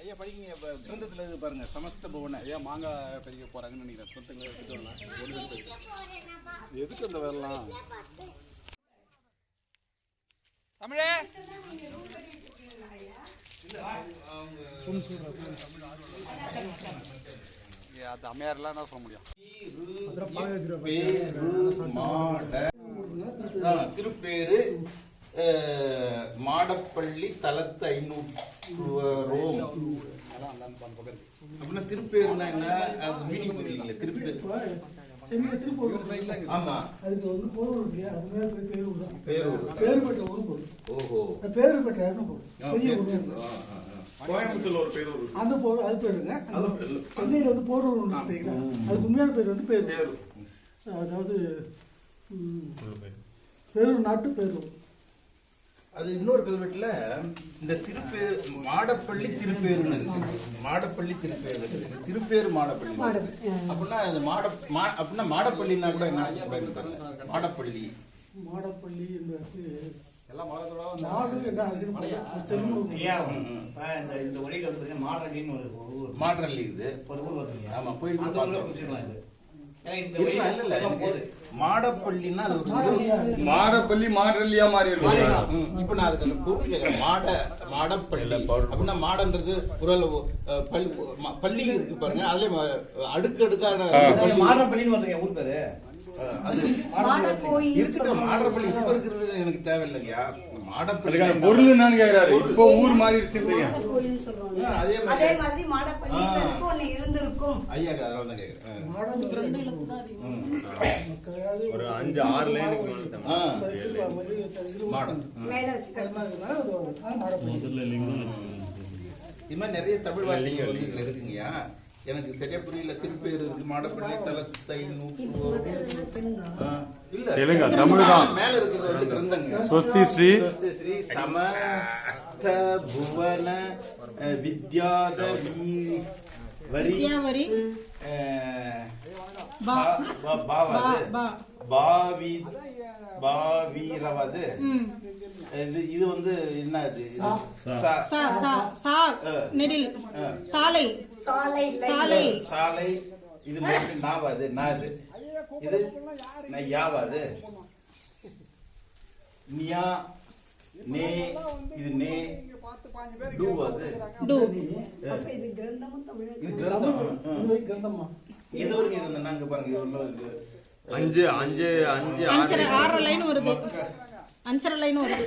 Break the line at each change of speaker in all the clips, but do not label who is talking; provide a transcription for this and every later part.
ஐயா படிக்கீங்க. இப்போ கிரந்தத்தில் இது பாருங்க. சமஸ்த புவன. ஐயா மாங்காய் பறிக்க போகிறாங்கன்னு நினைக்கிறேன். சொத்துங்களை எடுத்துட்டு வரலாம். எதுக்கு அந்த தமிழே! ஐயா, அது அம்மையார்லாம் என்ன சொல்ல முடியும்.
திருப்பேரு மாடப்பள்ளி தலத்து ஐநூற்று ரோம் அப்படின்னா திருப்பேருனா என்ன? அது மீனிங் புரியல திருப்பேர். கோயம்புத்தூர்ல ஒரு பேரூர் இருக்கு.
அந்த போர் அது பேருங்க
அது பேரு.
சென்னையில வந்து போரூர் அதுக்கு உண்மையான பேர் வந்து பேரூர். அதாவது பேரூர் நாட்டு பேரூர்.
அது இன்னொரு கல்வெட்டுல இந்த திருப்பேர் மாடப்பள்ளி திருப்பேருன்னு இருக்கு. மாடப்பள்ளி திருப்பேர். இருக்கு திருப்பேர் மாடப்பள்ளி. அப்படின்னா அது மாட மா- அப்படின்னா மாடப்பள்ளின்னா கூட என்ன பாருங்க. மாடப்பள்ளி.
மாடப்பள்ளி இந்த
இந்த இந்த
மாடரள்ளி இது.
ஒரு ஊர் வருது?
ஆமா, போய் மாடப்பள்ளின்னா அது ஒரு
மாடப்பள்ளி மாடல்லியா மாறி இருக்கு
இப்ப நான் அதுக்கு அந்த பொருள் கேக்குறேன். மாட மாடப்பள்ளி. அப்படின்னா மாடன்றது ஒரு அஹ், பள்ளி இருக்கு பாருங்க. அதுல அடுக்கு அடுக்கான.
மாரப்பள்ளின்னு வருதுங்க ஊர் பேரு?
அது மாடப்பள்ளி. இப்ப இருக்கிறது எனக்கு
அதுக்கான பொருள் என்னன்னு கேக்குறாரு. இப்போ ஊர் மாறிடுச்சுன்றீங்க
அதே மாதிரி.
மாடப்பள்ளி. ஒண்ணு இருந்திருக்கும்.
ஐயா அதனால தான் கேக்குறேன்.
ஒரு அஞ்சு ஆறு லைனுக்கு
மாடம்.
மேல வச்சுக்கலாம்
இது மாதிரி நிறைய தமிழ் வார்த்தைகள் இருக்குங்கய்யா எனக்கு சரியா புரியல. திருப்பேர் இருக்கு. மாடப்பள்ளி தலத்தை இல்ல.
தெலுங்கா, தமிழ்தான்.
மேல இருக்கிறது வந்து கிரந்தங்க.
ஸ்வஸ்தி ஸ்ரீ.
ஸ்வஸ்தி ஸ்ரீ சமஸ்த புவன வித்யாத வீ- வரி பாவீரவது. இது இது வந்து என்ன இது இது சா-
சா சா சா நெடில். சாலை.
சாலை
சாலை.
சாலை இது மட்டும் நாவாது. நாது. இது யாவாது நியா நே இது நே டூவாது
டு
அப்ப இது கிரந்தமும் தமிழ்
இது கிரந்தம்? ஆ.
இது கிரந்தம்மா
இது வரைக்கும் இருந்த நாங்க பாருங்க இது ஒண்ணும் இது
அஞ்சு அஞ்சு அஞ்சு
அஞ்சரை ஆறரை லைன் வருது. அஞ்சரை லைன் வருது.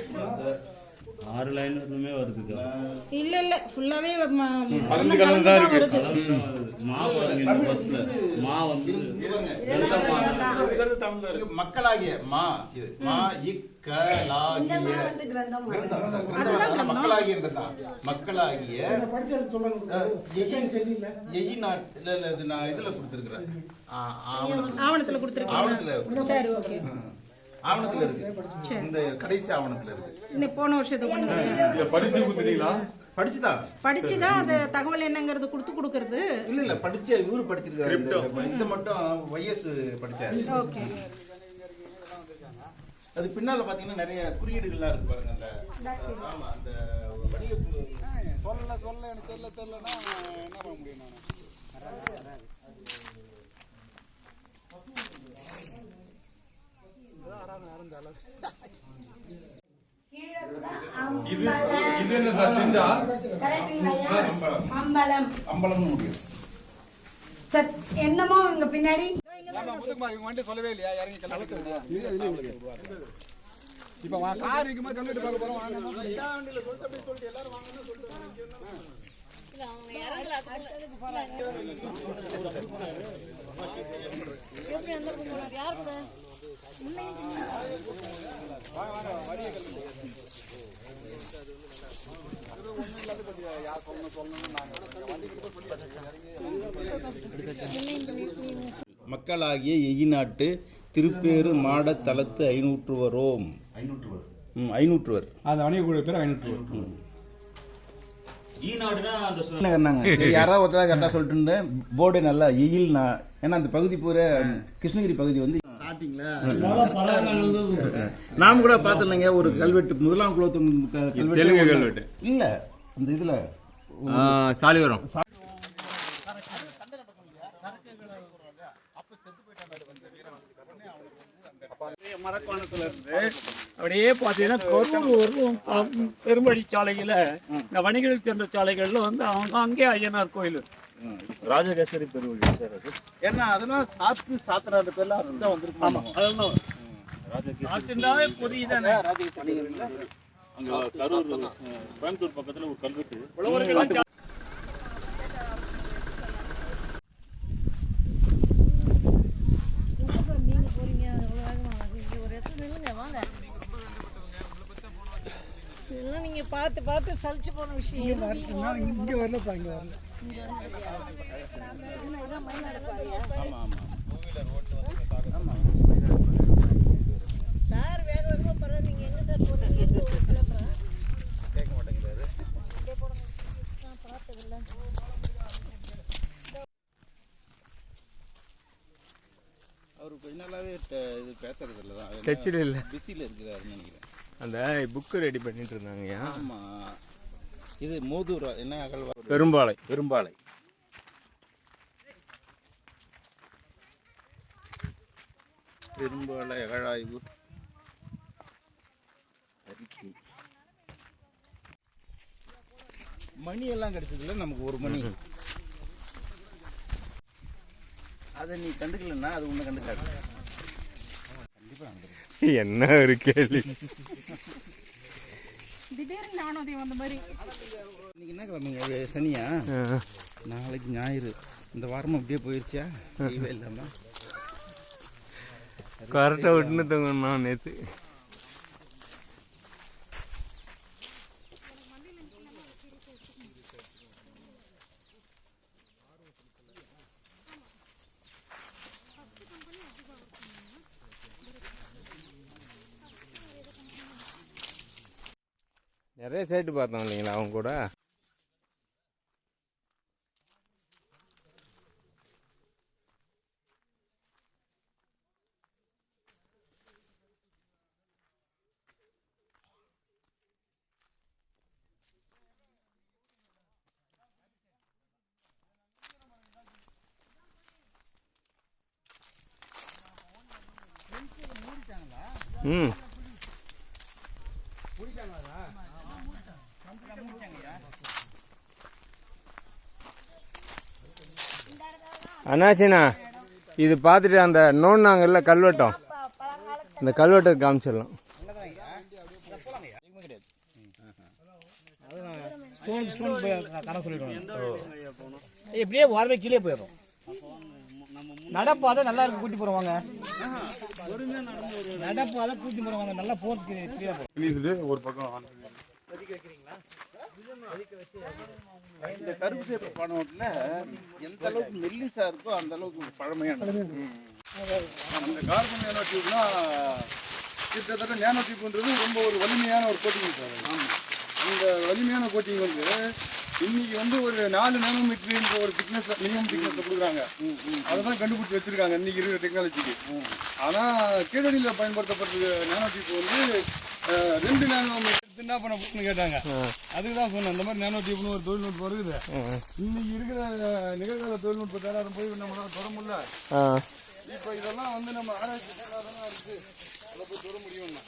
ஆறு லைன் வருதுக்கா
இல்ல இல்ல. ஃபுல்லாவே
கலந்து கலந்து தான் இருக்கு.
வருது.
மா பாருங்க இந்த பஸ்ல மா வந்து
மக்களாகிய மா இது. மா மக்களாகிய நான் இதுல கொடுத்துருக்கிறேன். ஆவணத்துல.
கொடுத்துருக்கீங்க
ஆவணத்துல
சரி ஓகே.
ம். ஆவணத்துல இருக்கு. இந்த கடைசி ஆவணத்துல இருக்கு.
இந்த போன வருஷத்துக்கு
படிச்சு கொடுத்துட்டீங்களா?
படிச்சுதான்
படிச்சுதான் அது தகவல் என்னங்கிறது கொடுத்து கொடுக்கறது?
இல்ல இல்ல படிச்ச இவரு படிச்சிருக்காரு. இந்த- மட்டும் வைஎஸ் படிச்சாரு.
ஓகே.
அது பின்னால பாத்தீங்கன்னா நிறைய குறியீடுகள்லாம் இருக்கு பாருங்க அந்த ஆமா அந்த வணிக
சொல்ல சொல்ல எனக்கு தெரியல தெரியலன்னா என்ன பண்ண முடியும் நான்?
இது இது என்ன சார் திண்டா?
கரெக்டுங்களா ஐயா? அம்பலம்.
அம்பலம்னு முடியும்.
சத் என்னமோ அங்க பின்னாடி
முத்துக்குமார் இவங்க வந்துட்டு சொல்லவே இல்லையா? இறங்கி இப்ப வா கார் இருக்குமா? கல்வெட்டு பார்க்க போறோம். வாங்க வண்டியில சொல்லிட்டு அப்படியே சொல்லிட்டு எல்லாரும் வாங்கன்னு சொல்லிட்டு
மக்களாகிய எயிநாட்டு திருப்பேரு மாட தலத்து ஐநூற்றுவரோம். ம், ஐநூற்றுவர்.
அந்த வணிக பேர் ஐநூற்று
ஈநாடுனா அந்த
என்ன கண்ணாங்க சரி, யாராவது ஒருத்தரா கரெக்டா சொல்லிட்டு இருந்தேன். போர்டு நல்லா எயில் நான் ஏன்னா அந்த பகுதி பூரா கிருஷ்ணகிரி பகுதி வந்து ஸ்டார்டிங்ல. நாம் கூட பார்த்துலங்க ஒரு கல்வெட்டு முதலாம் குலத்து க- கல்வெட்டு
தெலுங்கு
ஒண்ணு-
கல்வெட்டு.
இல்ல அந்த இதுல
சாலிவரம்.
மரக்கோணத்துல இருந்து அப்படியே பார்த்தீங்கன்னா ப- பெரும்படி சாலையில இந்த வணிகர்கள் சென்ற சாலைகள்ல வந்து அவங்க அங்கே ஐயனார் கோயில். ராஜகேசரி பெருவழி சார் அது.
ஏன்னா அதெல்லாம் சாத்து சாத்திராத பேர்ல அதுதான் வந்திருக்கும்.
ஆமா. அதெல்லாம் ராஜகேசரி புரியுதானே
அங்க கரூர் கோயம்புத்தூர் பக்கத்துல ஒரு கல்வெட்டு
நீங்க போறீங்க எவ்வளவு வேகமா இங்க ஒரு இடத்துல நில்லுங்க வாங்க இதெல்லாம் நீங்க பார்த்து பார்த்து சலிச்சு போன விஷயம்.
இங்க வரலப்பா இங்க வரல
சார் வேக வேகமா போறோம் நீங்க எங்க சார் கிளம்புறேன்
கேட்க மாட்டேங்கிறாரு.
பார்த்ததில்ல.
அவர் கொஞ்ச நாளாவே இது பேசுறது இல்ல தான்.
டச்சில் இல்லை.
பிஸியில் இருக்கிறாருன்னு நினைக்கிறேன்.
அந்த புக்கு ரெடி பண்ணிட்டு இருந்தாங்கய்யா.
ஆமா. இது மோதூர் என்ன அகழ்வா
பெரும்பாலை.
பெரும்பாலை. பெரும்பாலை அகழாய்வு. அறிக்கை. மணி எல்லாம் கிடைச்சதுல நமக்கு ஒரு மணி. அதை நீ கண்டுக்கலன்னா அது ஒண்ணு கண்டுக்காது. கண்டிப்பா கண்டுக்காது.
என்ன ஒரு கேள்வி?
திடீர்னு ஞானோதயம் வந்த மாதிரி.
இன்னைக்கு என்ன கிழமைங்க சனியா? நாளைக்கு ஞாயிறு. இந்த வாரமும் அப்படியே போயிருச்சா? லீவே இல்லாம?
கரெக்டாக விட்டுன்னு தூங்கண்ணா நேற்று நிறைய சேட்டு பார்த்தோம் இல்லைங்களா அவங்க கூட? ம். அண்ணாச்சிண்ணா இது பார்த்துட்டு அந்த நோண்டாங்கல்ல கல்வெட்டம். இந்த கல்வெட்டை காமிச்சிடலாம்.
ஸ்டோன் கணக்கு எப்படியே வாரமே கீழே போயிடும். நடப்பாதை நல்லா இருக்கு கூட்டி போறவாங்க நடப்பாதை கூட்டி போறவாங்க நல்லா போறதுக்கு கீழே
ஒரு பக்கம்
இந்த கருப்பு சேப்பு பானோட்டில் எந்த அளவுக்கு மெல்லிசா இருக்கோ அந்த அளவுக்கு பழமையானது
அந்த கார்பன் நேனோ டியூப்னா கிட்டத்தட்ட நேனோ டியூப்ன்றது ரொம்ப ஒரு வலிமையான ஒரு கோட்டிங் சார். அந்த வலிமையான கோட்டிங் வந்து இன்னைக்கு வந்து ஒரு நாலு நேனோமீட்டர்ன்ற ஒரு திக்னஸ் மினிமம் திக்னஸ் கொடுக்குறாங்க. அதை தான் கண்டுபிடிச்சி வச்சிருக்காங்க இன்னைக்கு இருக்கிற டெக்னாலஜிக்கு ஆனால் கீழடியில் பயன்படுத்தப்பட்ட நேனோ டியூப் வந்து ரெண்டு நேனோமீட்டர் என்ன பண்ண போகுதுன்னு கேட்டாங்க. அதுக்கு தான் சொன்னேன் இந்த மாதிரி நேனோ டியூப்னு ஒரு தொழில்நுட்பம் இருக்குது. இன்னைக்கு இருக்கிற நிகழ்கால தொழில்நுட்ப தேடாரம் போய் நம்மளால தொட முடியல. இப்போ இதெல்லாம் வந்து நம்ம ஆராய்ச்சி பண்ணாதான் இருக்கு. அதை போய் தொட முடியும்னா.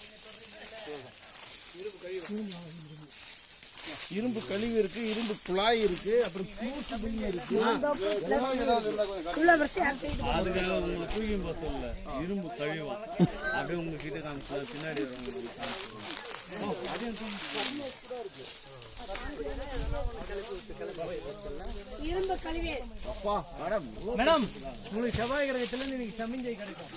இரும்பு கழிவு இருக்கு இரும்பு குழாய் இருக்கு அப்புறம் தூசு பின்னி இருக்கு.
இதெல்லாம் ஏதாவது இருந்தா கொஞ்சம் காட்டுங்க.
உள்ள வச்சு அறுத்துக்கிட்டு
அதுக்காக உங்களை தூக்கி போக சொல்லல இரும்பு கழிவா. அப்படியே உங்க கிட்ட காமிச்சு பின்னாடி வரவங்களுக்கு காமிச்சு.
இரும்பு கழுவி.
மேடம் உங்களுக்கு செவ்வாய் கிரகத்துல இன்னைக்கு சமிஞ்சை கிடைக்கும்.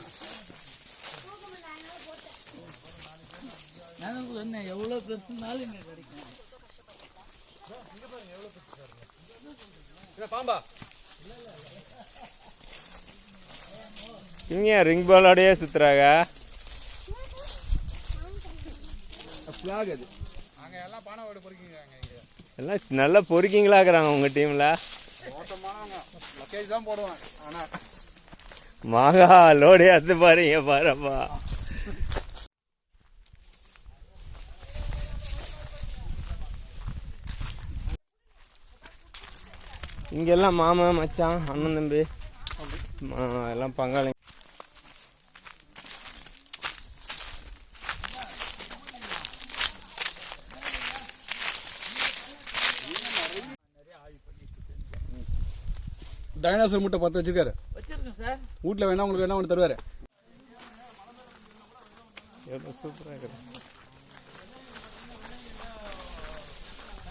என்ன எவ்வளவு பெருசுனாலும் இங்க கிடைக்கும்.
இவங்க ஏன் ரிங் பாலோடயே சுத்துறாங்க.
ஃபிளாக் அது. அங்க எல்லாம் பானை ஓடு பொறுக்கிங்கிறாங்க இங்க.
எல்லாம் நல்லா பொறுக்கிங்களாக்குறாங்க உங்க டீம்ல
மோசமானவங்க. லக்கேஜ் தான் போடுவான் ஆனா.
மாகா லோடு அது பாருங்க பாருப்பா. இங்கெல்லாம் மாமன் மச்சான் அண்ணன் தம்பி மா- எல்லாம் பங்காளி.
டைனாசர் முட்டை பத்து வச்சிருக்காரு.
வச்சிருக்கேன் சார்.
வீட்டில் வேணா உங்களுக்கு வேணா ஒன்று தருவாரு.
எவ்வளோ சூப்பராக இருக்குது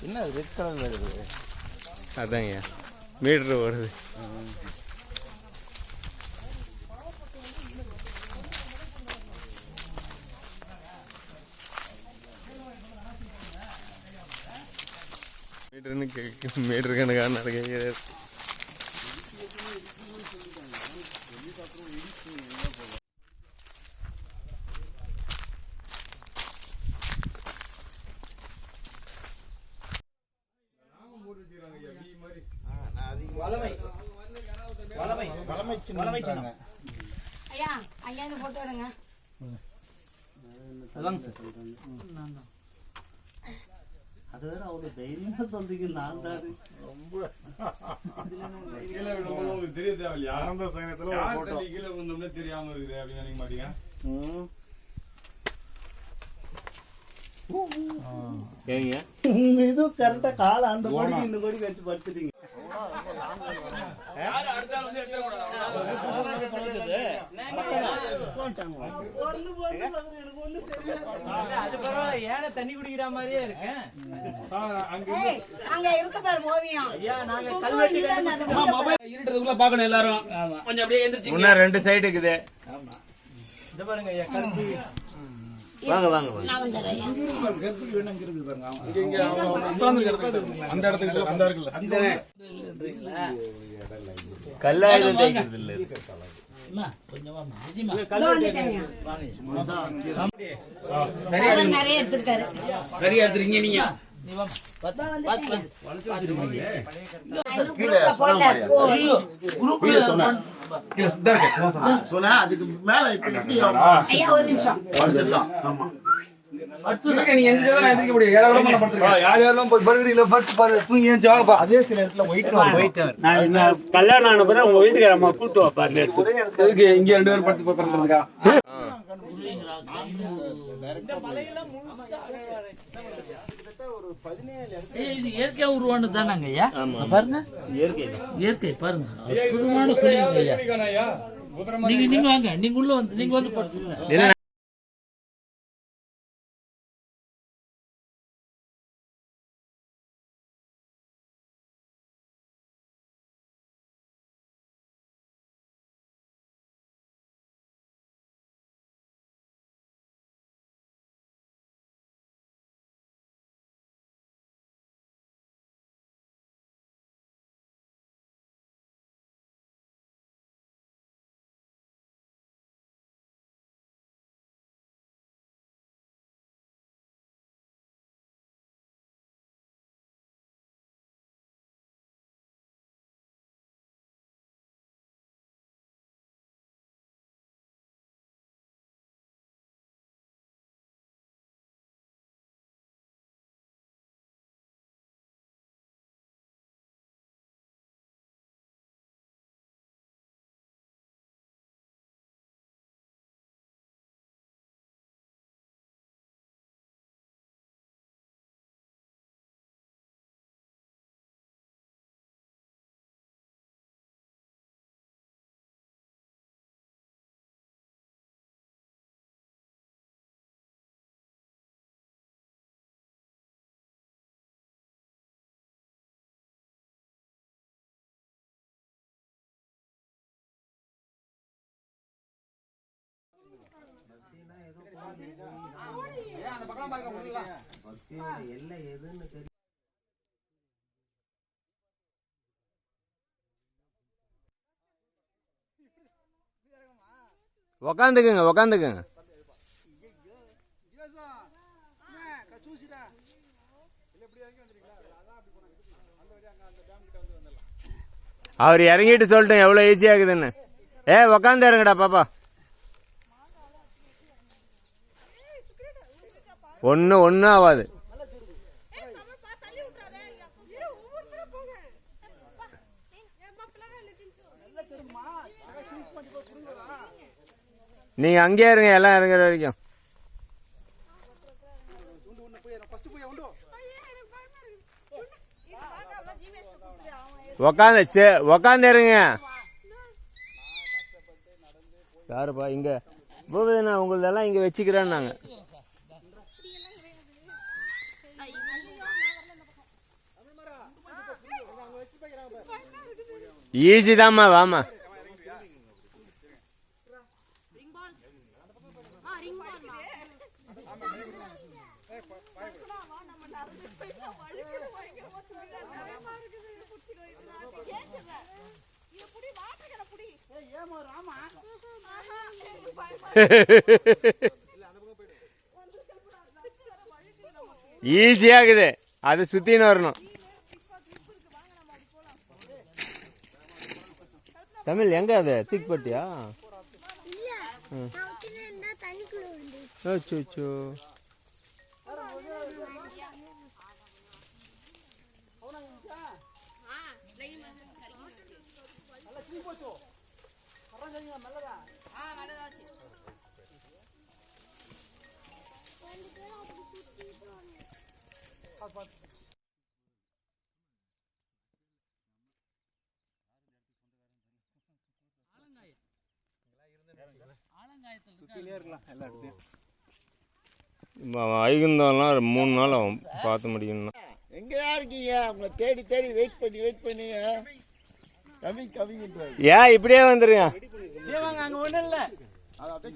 என்ன ரெட் கலர்ல இருக்குது
அதாங்க மீட்ரு வருது. மீட்ருன்னு கேட்க மீட்ரு கணக்கான நடக்கிறது
வளமை சின்னம்.
ஐயா அங்கேருந்து போட்டோ எடுங்க
அது வேற அவ்வளவு தைரியமா சொல்றீங்க நான் தான்.
கீழே விழும்போது உங்களுக்கு தெரிய தேவையில்லையா ஆனந்த கீழே தெரியாம இருக்குது அப்படின்னு நினைக்க மாட்டீங்க?
இது கரெக்டா கால அந்த கோடிக்கு இந்த கோடிக்கு வச்சு படுத்துட்டீங்க.
அது பரவாயில்ல ஏன தண்ணி குடிக்கிற மாதிரியே இருக்கேன்
அங்க இருக்கு பாரு ஓவியம்
ஐயா நாங்க கல்வெட்டு
இருட்டதுக்குள்ள பார்க்கணும் எல்லாரும் கொஞ்சம் அப்படியே எந்திரிச்சு
முன்னா ரெண்டு சைடு இருக்குது
இது பாருங்க ஐயா கல்வி
வாங்க வாங்க
கல்லாயுதம் தேய்க்கிறது இல்லை
நிறைய எடுத்திருக்காரு.
சரியா எடுத்துருக்கீங்க நீங்க.
சொன்னா அதுக்கு மேல
ஐயா ஒரு நிமிஷம்.
ஆமா.
நீங்க எந்திரிச்சா நான் எந்திரிக்க முடியும். ஏழை விட படுத்துருக்கேன். யார் யாரெல்லாம் போய் படுக்கிறீங்களோ படுத்து பாரு. தூங்கி வாங்கப்பா
அதே சில இடத்துல ஒயிட் ஒயிட்
நான் இந்த கல்யாணம் ஆன பிறகு உங்க வீட்டுக்கார அம்மா கூட்டு வைப்பாரு
எதுக்கு? இங்க ரெண்டு பேரும் படுத்து
இது இயற்கை உருவானது தானாங்க ஐயா? பாருங்க.
இயற்கை
இயற்கை பாருங்க. அற்புதமான ஐயா. நீங்க நீங்க வாங்க. நீங்க உள்ள வந்து நீங்க வந்து படுத்துங்க
உக்காந்துக்குங்க உக்காந்துக்குங்க. அவர் இறங்கிட்டு சொல்லிட்டேன் எவ்வளோ ஈஸியாக இருக்குதுன்னு ஏ உக்காந்து இறங்குடா பாப்பா. ஒன்று ஒன்றும் ஆகாது நீங்க அங்கேயே இருங்க எல்லாம் இறங்குற வரைக்கும். உக்காந்து உக்காந்து இருங்க. யாருப்பா இங்க? பூபதினா உங்களதெல்லாம் இங்க வச்சுக்கிறேன்னாங்க. ஈஸி தாம்மா வாமா ஈஸியாகுது அது சுத்தின்னு வரணும். தமிழ் எங்க அது? தூக்கிப்பட்டியா? அச்சோ வைகுந்தம்லாம் மூணு நாள் ஆகும் பார்த்து முடிக்கணும்னா.
எங்கயா இருக்கீங்க? உங்களை தேடி தேடி வெயிட் பண்ணி வெயிட் பண்ணி கவி கவின்றாரு
ஏன் இப்படியே வந்துருங்க?
அங்க ஒண்ணும் இல்ல.
அதை அப்படியே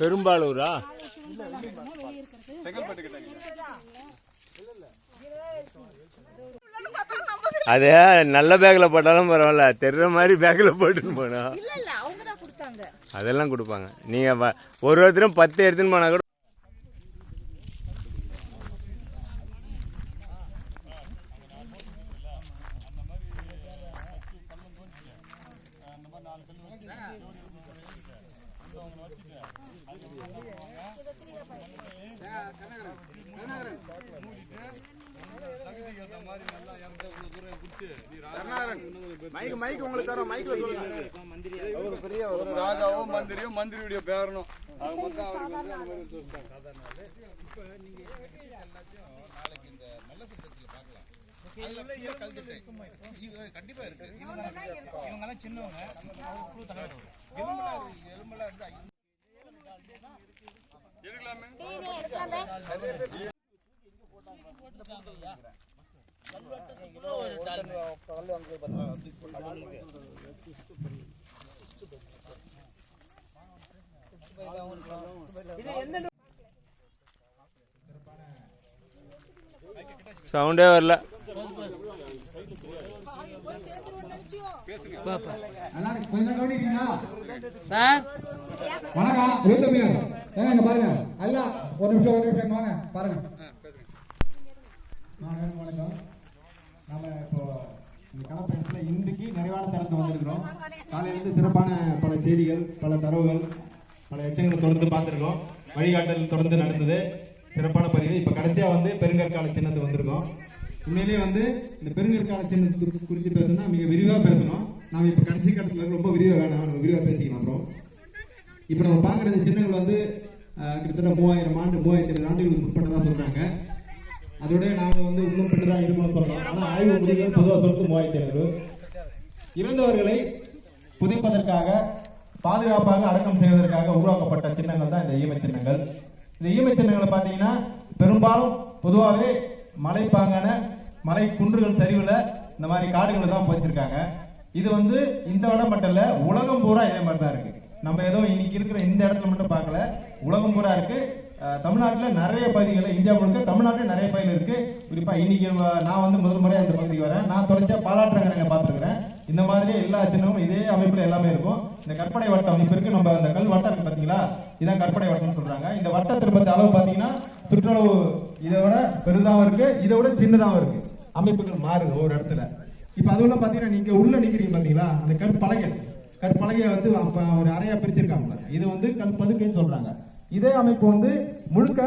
பெரும்பாலூரா? அது நல்ல பேக்ல போட்டாலும் பரவாயில்ல. தெரிற மாதிரி பேக்ல போட்டுன்னு போனா.
இல்ல இல்ல அவங்க தான் கொடுத்தாங்க.
அதெல்லாம் கொடுப்பாங்க. நீங்க வ- ஒரு ஒருத்தரும் பத்து எடுத்துன்னு போனா கூட
மைக் உங்களுக்கு தரோம். மைக்ல சொல்லுங்க. ஒரு பெரிய ஒரு
ஒரு ராஜாவோ மந்திரியோ மந்திரியுடைய பேரனும் அது மொத்தம் அவருக்கு வந்து அந்த மாதிரி சொல்லிட்டாங்க
கண்டிப்பா இருக்கு.
இவங்கெல்லாம் சின்னவங்க. நம்ம குழு தலைவர்
எடுக்கலாமே
சவுண்டே வரல.
சார்?
வணக்கம் ஏங்க பாருங்க அல்ல ஒரு நிமிஷம் ஒரு நிமிஷம் வாங்க பாருங்க வணக்கம் வணக்கம். நாம இப்போ இந்த கலப்பயணத்தில் இன்றைக்கு நிறைவான தரத்து வந்திருக்கிறோம். காலையிலிருந்து சிறப்பான பல செய்திகள் பல தரவுகள் பல எச்சங்களை தொடர்ந்து பார்த்துருக்கோம். வழிகாட்டல் தொடர்ந்து நடந்தது. சிறப்பான பதிவு. இப்போ கடைசியாக வந்து பெருங்கற்கால சின்னத்து வந்திருக்கோம். உண்மையிலேயே வந்து இந்த பெருங்கற்கால சின்னத்து குறித்து பேசணும்னா மிக விரிவாக பேசணும். நாம இப்போ கடைசி கட்டத்தில் ரொம்ப விரிவாக வேணாம். நம்ம விரிவாக பேசிக்கலாம் அப்புறம். இப்போ நம்ம பார்க்குற இந்த சின்னங்கள் வந்து கிட்டத்தட்ட மூவாயிரம் ஆண்டு மூவாயிரத்தி ஐநூறு ஆண்டுகளுக்கு உட்பட்டதா சொல்றாங்க. அதோட நாங்கள் வந்து இன்னும் பின்னதா இருக்கணும்னு சொல்லலாம். ஆனா ஆய்வு முடிவுகள் பொதுவாக சொல்றது மூவாயிரத்தி ஐநூறு. இறந்தவர்களை புதைப்பதற்காக பாதுகாப்பாக அடக்கம் செய்வதற்காக உருவாக்கப்பட்ட சின்னங்கள் தான் இந்த ஈம சின்னங்கள். இந்த ஈம சின்னங்களை பார்த்தீங்கன்னா பெரும்பாலும் பொதுவாகவே மலைப்பாங்கான மலை குன்றுகள் சரிவுல இந்த மாதிரி காடுகளை தான் போச்சிருக்காங்க இது வந்து இந்த இடம் மட்டும் இல்ல உலகம் பூரா இதே மாதிரி தான் இருக்கு. நம்ம ஏதோ இன்னைக்கு இருக்கிற இந்த இடத்துல மட்டும் பார்க்கல உலகம் பூரா இருக்கு. தமிழ்நாட்டில் நிறைய பகுதிகள் இந்தியா முழுக்க தமிழ்நாட்டில் நிறைய பகுதிகள் இருக்கு. குறிப்பா இன்னைக்கு நான் வந்து முதல் முறை இந்த பகுதிக்கு வரேன். நான் தொலைச்ச பாலாற்றங்கரைங்க பார்த்துருக்கிறேன். இந்த மாதிரி எல்லா சின்னமும் இதே அமைப்புல எல்லாமே இருக்கும். இந்த கற்பனை வட்டம் இப்ப இருக்கு நம்ம அந்த கல் வட்டம் இருக்கு பாத்தீங்களா? இதான் கற்பனை வட்டம்னு சொல்றாங்க. இந்த வட்டத்தை பத்தி அளவு பாத்தீங்கன்னா சுற்றளவு இதை விட பெரிதாவும் இருக்கு இதை விட சின்னதாகவும் இருக்கு. அமைப்புகள் மாறுது ஒவ்வொரு இடத்துல. இப்ப அதுவெல்லாம் பாத்தீங்கன்னா நீங்க உள்ள நிக்கிறீங்க பாத்தீங்களா? அந்த கற்பலகை. கற்பலகையை வந்து அப்ப ஒரு அறையா பிரிச்சிருக்காங்க இது வந்து கல் பதுக்கைன்னு சொல்றாங்க. இதே அமைப்பு வந்து முழுக்க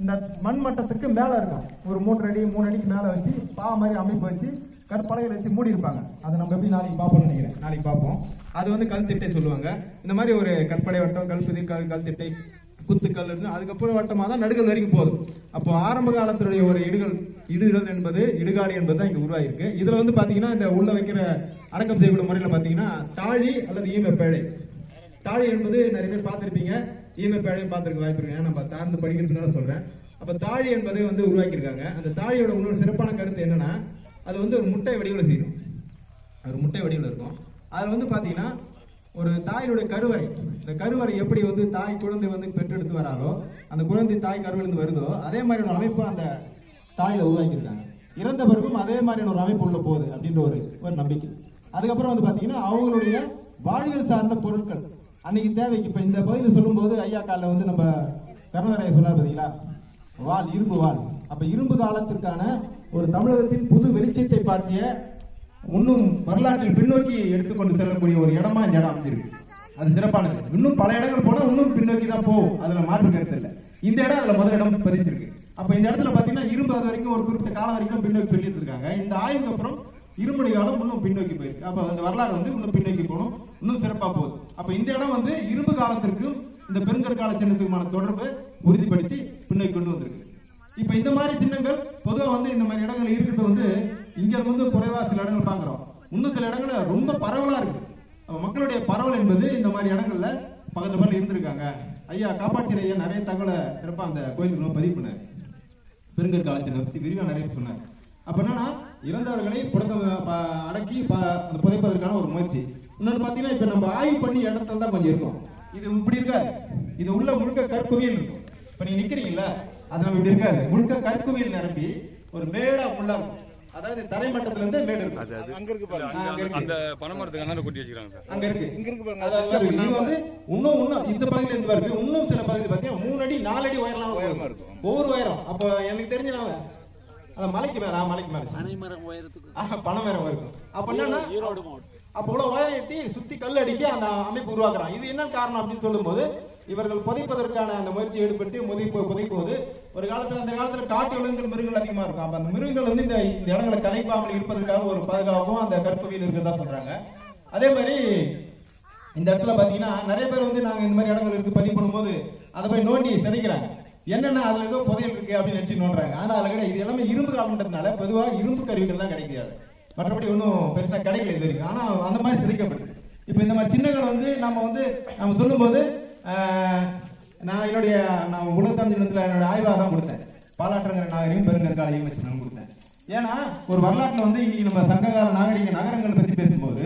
இந்த மண் மட்டத்துக்கு மேல இருக்கும். ஒரு மூன்று அடி மூணு அடிக்கு மேல வச்சு பா மாதிரி அமைப்பு வச்சு கற்பலகையில வச்சு மூடி இருப்பாங்க. அதை நம்ம எப்படி நாளைக்கு பார்ப்போம்னு நினைக்கிறேன். நாளைக்கு பார்ப்போம். அது வந்து கல் திட்டை சொல்லுவாங்க. இந்த மாதிரி ஒரு கற்படை வட்டம் கல்பதி கல் கல் திட்டை குத்துக்கல் இருந்து அதுக்கப்புறம் வட்டமாக தான் நடுகள் வரைக்கும் போதும். அப்போ ஆரம்ப காலத்துடைய ஒரு இடுகள் இடுகள் என்பது இடுகாடு என்பது தான் இங்கே உருவாயிருக்கு. இதில் வந்து பார்த்தீங்கன்னா இந்த உள்ள வைக்கிற அடக்கம் செய்யக்கூடிய முறையில் பார்த்தீங்கன்னா தாழி அல்லது ஈம பேழை. தாழி என்பது நிறைய பேர் பார்த்துருப்பீங்க. ஈம பேழையும் பார்த்துருக்க வாய்ப்பு இருக்கு ஏன்னா நம்ம தாழ்ந்து படிக்கிறதுனால சொல்றேன். அப்ப தாழி என்பதை வந்து உருவாக்கியிருக்காங்க. அந்த தாழியோட இன்னொரு சிறப்பான கருத்து என்னன்னா அது வந்து ஒரு முட்டை வடிவில் செய்யும். ஒரு முட்டை வடிவில் இருக்கும். அதுல வந்து பாத்தீங்கன்னா ஒரு தாயினுடைய கருவறை இந்த கருவறை எப்படி வந்து தாய் குழந்தை வந்து பெற்றெடுத்து வராலோ அந்த குழந்தை தாய் கருவிலிருந்து வருதோ அதே மாதிரியான அமைப்பு அந்த தாயில உருவாக்கியிருக்காங்க. இறந்த பிறகும் அதே மாதிரியான ஒரு அமைப்பு உள்ள போகுது அப்படின்ற ஒரு ஒரு நம்பிக்கை. அதுக்கப்புறம் வந்து பாத்தீங்கன்னா அவங்களுடைய வாழ்வியல் சார்ந்த பொருட்கள். அன்னைக்கு தேவைக்கு இப்ப இந்த பகுதியில் சொல்லும்போது ஐயா காலில் வந்து நம்ம கருணவரைய சொன்னார் பாத்தீங்களா? வால் இரும்பு வாள் அப்ப இரும்பு காலத்திற்கான ஒரு தமிழகத்தின் புது வெளிச்சத்தை பார்த்திய இன்னும் வரலாற்றில் பின்னோக்கி எடுத்துக்கொண்டு செல்லக்கூடிய ஒரு இடமா இந்த இடம் அமைஞ்சிருக்கு. அது சிறப்பானது. இன்னும் பல இடங்கள் போனா இன்னும் பின்னோக்கி தான் போகும். அதுல மாற்று கருத்து இல்லை. இந்த இடம் அதுல முதல் இடம் பதிச்சிருக்கு. அப்ப இந்த இடத்துல பாத்தீங்கன்னா இரும்பு அது வரைக்கும் ஒரு குறிப்பிட்ட காலம் வரைக்கும் பின்னோக்கி சொல்லிட்டு இருக்காங்க. இந்த ஆய்வுக்கு அப்புறம் இருமுடி காலம் இன்னும் பின்னோக்கி போயிருக்கு. அப்ப அந்த வரலாறு வந்து இன்னும் பின்னோக்கி போகணும். இன்னும் சிறப்பா போகுது. அப்ப இந்த இடம் வந்து இரும்பு காலத்திற்கும் இந்த பெருங்கற்கால சின்னத்துக்குமான தொடர்பு உறுதிப்படுத்தி பின்னோக்கி கொண்டு வந்திருக்கு. இப்ப இந்த மாதிரி சின்னங்கள் பொதுவா வந்து இந்த மாதிரி இடங்கள் இருக்கிறது வந்து இங்க வந்து குறைவா சில இடங்கள் பாக்குறோம் இன்னும் சில இடங்கள்ல ரொம்ப பரவலா இருக்கு. மக்களுடைய பரவல் என்பது இந்த மாதிரி இடங்கள்ல பக்கத்துல பக்கத்துல இருந்திருக்காங்க. ஐயா காப்பாட்சி ஐயா நிறைய தகவலை சிறப்பா அந்த கோயிலுக்கு பதிவு பண்ண பெருங்கற்கால பத்தி விரிவா நிறைய சொன்னார். அப்ப என்னன்னா இறந்தவர்களை புடக்கம் ப- அடக்கி அந்த புதைப்பதற்கான ஒரு முயற்சி. இன்னொன்னு பாத்தீங்கன்னா இப்ப நம்ம ஆய்வு பண்ணி இடத்துல தான் கொஞ்சம் இருக்கும் இது இப்படி இருக்காது. இது உள்ள முழுக்க கற்குவியல் இருக்கும். இப்ப நீங்க நிக்கிறீங்கல்ல அது நம்ம இப்படி இருக்காது. முழுக்க கற்குவியல் நிரம்பி ஒரு மேடா உள்ள அதாவது தரைமட்டத்துல இருந்து மேடு இருக்கும்.
அங்க இருக்கு பாருங்க.
இருக்கு.
அந்த பனைமரத்துக்கு அண்ணாந்து கொட்டி வச்சுக்கிறாங்க சார்.
அங்க இருக்கு.
இங்க இருக்கு பாருங்க.
அதாவது
அது
இது வந்து இன்னும் இன்னும் இந்த பகுதியில இருந்து வருது. இன்னும் சில பகுதி பாத்தீங்கன்னா மூணு அடி நாலு அடி
உயரமா
உயரமா
இருக்கும்.
இருக்கும். ஒவ்வொரு உயரம். அப்ப எனக்கு தெரிஞ்ச நான் அந்த மலைக்கு மேல மலைக்கு மேல
பனைமரம் உயரத்துக்கு.
ஆஹா, பனை மரம் இருக்கும். அப்ப என்னன்னா
ஈரோடு மாவட்டம்.
அப்ப இவ்வளவு உயரம் எட்டி சுத்தி கல் அடிக்க அந்த அமைப்பு உருவாக்குறான் இது என்ன காரணம் அப்படின்னு சொல்லும்போது இவர்கள் புதைப்பதற்கான அந்த முயற்சி ஈடுபட்டு முதைப்பு புதைப்போது. ஒரு காலத்துல அந்த காலத்துல காட்டு விலங்குகள் மிருகங்கள் அதிகமா இருக்கும். அப்ப அந்த மிருகங்கள் வந்து இந்த இந்த இடங்களை கலைப்பாமல் இருப்பதற்காக ஒரு பாதுகாப்பும் அந்த கற்கவியில் இருக்கிறதா சொல்றாங்க. அதே மாதிரி இந்த இடத்துல பாத்தீங்கன்னா நிறைய பேர் வந்து நாங்க இந்த மாதிரி இடங்கள் இருக்கு பதிவு பண்ணும்போது அதை போய் நோண்டி சிதைக்கிறாங்க. என்னென்ன அதுல ஏதோ புதையல் இருக்கு அப்படின்னு நினைச்சு நோண்டுறாங்க. ஆனா அதுல கிடையாது. இது எல்லாமே இரும்பு காலம்ன்றதுனால பொதுவாக இரும்பு கருவிகள் தான் கிடைக்காது. மற்றபடி ஒன்றும் பெருசா கிடைக்கல இது வரைக்கும். ஆனா அந்த மாதிரி சிதைக்கப்படுது. இப்போ இந்த மாதிரி சின்னங்கள் வந்து நம்ம வந்து நம்ம சொல்லும்போது நான் என்னுடைய நான் உலகத்தமிழ் தினத்தில் என்னோட ஆய்வாக தான் கொடுத்தேன். பாலாற்றங்கிற நாகரிகம் பெருங்கற்காலையும் வச்சு நான் கொடுத்தேன். ஏன்னா ஒரு வரலாற்றில் வந்து இன்னைக்கு நம்ம சங்ககால நாகரிக நகரங்கள் பற்றி பேசும்போது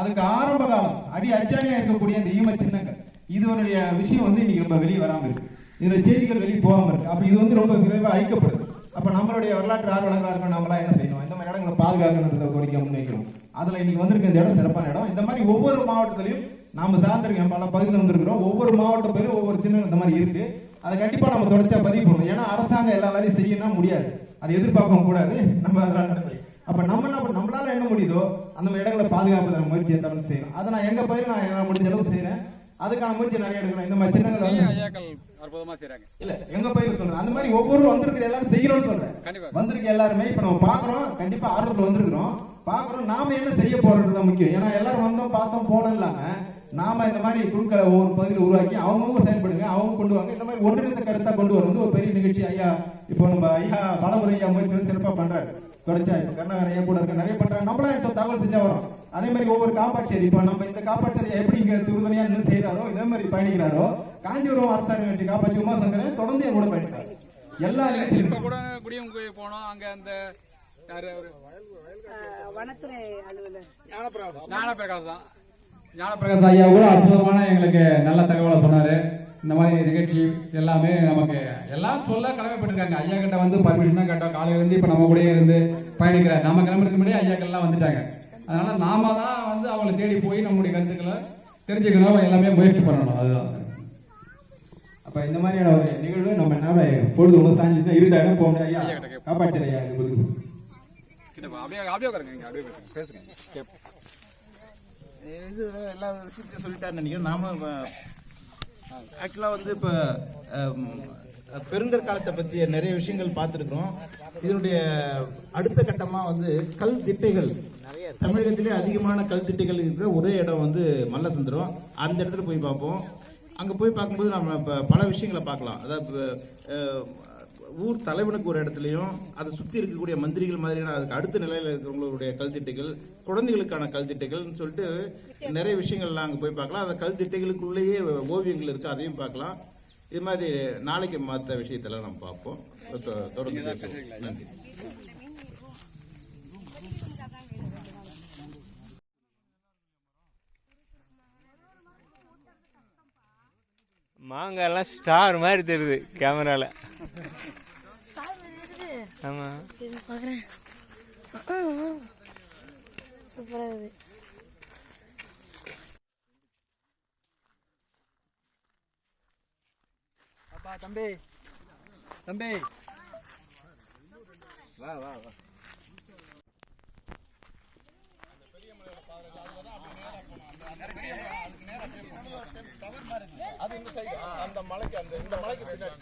அதுக்கு ஆரம்ப காலம் அடி அச்சாணியாக இருக்கக்கூடிய அந்த ஈம சின்னங்கள் இதனுடைய விஷயம் வந்து இன்னைக்கு ரொம்ப வெளியே வராமல் இருக்கு. இதுல செய்திகள் வெளியே போகாம இருக்கு. அப்ப இது வந்து ரொம்ப விரைவா அழிக்கப்படுது. அப்ப நம்மளுடைய வரலாற்று ஆர்வலர்களா இருக்கணும் நம்மளாம் என்ன செய்யணும்? இந்த மாதிரி இடங்களை பாதுகாக்கணுன்றத கோரிக்கை முன்வைக்கிறோம். அதுல இன்னைக்கு வந்திருக்க இந்த இடம் சிறப்பான இடம். இந்த மாதிரி ஒவ்வொரு மாவட்டத்திலையும் நாம சார்ந்திருக்கோம் பல பகுதியில் வந்திருக்கிறோம். ஒவ்வொரு மாவட்ட பகுதியும் ஒவ்வொரு சின்ன இந்த மாதிரி இருக்கு. அதை கண்டிப்பா நம்ம தொடர்ச்சியா பதிவு பண்ணணும். ஏன்னா அரசாங்கம் எல்லா வேலையும் செய்யணும் முடியாது. அதை எதிர்பார்க்கவும் கூடாது. நம்ம அதனால நடந்தது. அப்ப நம்ம என்ன நம்மளால என்ன முடியுதோ அந்த மாதிரி இடங்களை பாதுகாப்பதற்கு முயற்சியை தொடர்ந்து செய்யணும். அதை நான் எங்க பயிர் நான் முடிஞ்ச அளவு செய்யறேன் அதுக்கான முயற்சி நிறைய எடுக்கிறோம் இந்த மாதிரி சின்னங்கள்
அற்புதமா செய்றாங்க.
இல்ல எங்க பயிர் சொல்றேன். அந்த மாதிரி ஒவ்வொரு வந்திருக்கிற எல்லாரும் செய்யணும்னு சொல்றேன்.
கண்டிப்பா.
வந்திருக்க எல்லாருமே இப்ப நம்ம பாக்குறோம் கண்டிப்பா ஆர்வத்துல வந்திருக்கிறோம். பாக்குறோம் நாம என்ன செய்ய போறதுதான் முக்கியம். ஏன்னா எல்லாரும் வந்தோம் பார்த்தோம் போனோம் இல்லாம நாம இந்த மாதிரி குழுக்களை ஒவ்வொரு பகுதியில் உருவாக்கி அவங்கவுங்க செயல்படுங்க அவங்க கொண்டு வாங்க. இந்த மாதிரி ஒன்றிணைந்த கருத்தா கொண்டு வர வந்து ஒரு பெரிய நிகழ்ச்சி. ஐயா இப்போ நம்ம ஐயா பலமுறை ஐயா வந்து சிறப்பா பண்றாரு. தொடர்ச்சியா இப்ப கருணாகர் ஐயா கூட இருக்க. நிறைய பண்றாங்க. நம்மளா இப்போ தகவல் செஞ்சா வரோம். அதே மாதிரி ஒவ்வொரு காப்பாட்சியர் இப்ப நம்ம இந்த காப்பாட்சியர் எப்படி இங்க திருவதனையா நின்று செய்யறாரோ இதே மாதிரி பயணிக்கிறாரோ காஞ்சிபுரம் அரசாங்க நிகழ்ச்சி காப்பாட்சி உமாசங்கரன் தொடர்ந்து என் கூட பயணிக்கிறார். எல்லா
இப்ப
நிகழ்ச்சியிலும்.
கூட குடியம் போனோம். அங்க அந்த
யாரு
வனத்துறை அலுவலர்.
ஞானப்பிரகாஷ் தான். ஞானப்பிரகாஷ் ஐயா கூட அற்புதமான எங்களுக்கு நல்ல தகவலை சொன்னாரு. இந்த மாதிரி நிகழ்ச்சி எல்லாமே நமக்கு எல்லாம் சொல்ல கடமைப்பட்டிருக்காங்க. ஐயா கிட்ட வந்து பர்மிஷன் தான் கேட்டோம். காலையில இருந்து இப்போ நம்ம கூடயே இருந்து பயணிக்கிற நம்ம கிளம்புறதுக்கு முன்னாடி ஐயாக்கள்லாம் வந்துட்டாங்க. அதனால நாம தான் வந்து அவங்களை தேடி போய் நம்மளுடைய கருத்துக்களை தெரிஞ்சுக்கணும். எல்லாமே முயற்சி பண்ணணும். அதுதான்.
அப்ப இந்த மாதிரியான ஒரு நிகழ்வு நம்ம நேரம் பொழுது ஒன்று சாஞ்சிச்சுன்னா இருந்த இடம் போக முடியாது. ஐயா காப்பாற்று ஐயா
அப்படியே அப்படியே பேசுங்க.
இது எல்லா விஷயத்தையும் சொல்லிட்டாருன்னு நினைக்கிறேன். நாமளும் ஆக்சுவலாக வந்து இப்போ பெருங்கற்காலத்தை பற்றிய நிறைய விஷயங்கள் பார்த்துருக்குறோம். இதனுடைய அடுத்த கட்டமாக வந்து கல் திட்டைகள். தமிழகத்திலே அதிகமான கல் திட்டைகள் இருக்கிற ஒரே இடம் வந்து மல்லசந்திரம். அந்த இடத்துல போய் பார்ப்போம். அங்கே போய் பார்க்கும்போது நம்ம இப்போ பல விஷயங்களை பார்க்கலாம். அதாவது ஊர் தலைவனுக்கு ஒரு இடத்துலையும் அதை சுற்றி இருக்கக்கூடிய மந்திரிகள் மாதிரியான அதுக்கு அடுத்த நிலையில் இருக்கிறவங்களுடைய கல்திட்டைகள் குழந்தைகளுக்கான கல்திட்டைகள்னு சொல்லிட்டு நிறைய விஷயங்கள்லாம் அங்கே போய் பார்க்கலாம். அந்த கல்திட்டைகளுக்குள்ளேயே ஓவியங்கள் இருக்குது அதையும் பார்க்கலாம். இது மாதிரி நாளைக்கு மற்ற விஷயத்தெல்லாம் நம்ம பார்ப்போம். தொடர்ந்து நன்றி.
மாங்காய்லாம் ஸ்டார் மாதிரி தெரியுது கேமரால ஆமா.
பார்க்குறேன் சூப்பராக இருக்குது.
அப்பா தம்பி. தம்பி. வா வா வா.
அது இந்த சைடு அந்த மலைக்கு அந்த இந்த மலைக்கு பின்னாடி.